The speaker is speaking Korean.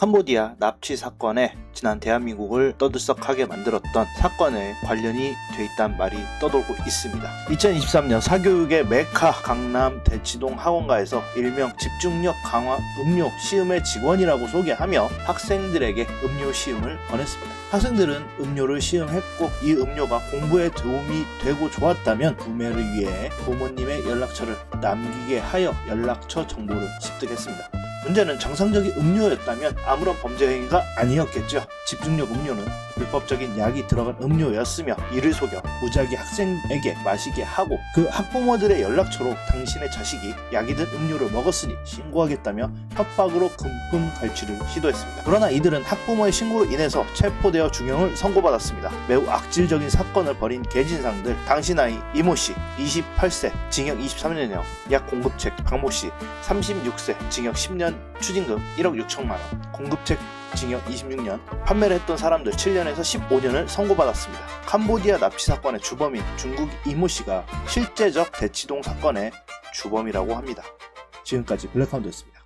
캄보디아 납치 사건에 지난 대한민국을 떠들썩하게 만들었던 사건에 관련이 돼 있다는 말이 떠돌고 있습니다. 2023년 사교육의 메카 강남 대치동 학원가에서 일명 집중력 강화 음료 시음의 직원이라고 소개하며 학생들에게 음료 시음을 권했습니다. 학생들은 음료를 시음했고 이 음료가 공부에 도움이 되고 좋았다면 구매를 위해 부모님의 연락처를 남기게 하여 연락처 정보를 습득했습니다. 문제는 정상적인 음료였다면 아무런 범죄 행위가 아니었겠죠. 집중력 음료는 불법적인 약이 들어간 음료였으며 이를 속여 무작위 학생에게 마시게 하고 그 학부모들의 연락처로 당신의 자식이 약이 든 음료를 먹었으니 신고하겠다며 협박으로 금품 갈취를 시도했습니다. 그러나 이들은 학부모의 신고로 인해서 체포되어 중형을 선고받았습니다. 매우 악질적인 사건을 벌인 개진상들 당시 나이 이모 씨 28세 징역 23년형 약 공급책 박모 씨 36세 징역 10년 추징금 1억 6천만 원 공급책 징역 26년 판매를 했던 사람들 7년에서 15년을 선고받았습니다. 캄보디아 납치 사건의 주범인 중국 이모 씨가 실제적 대치동 사건의 주범이라고 합니다. 지금까지 블랙하운드였습니다.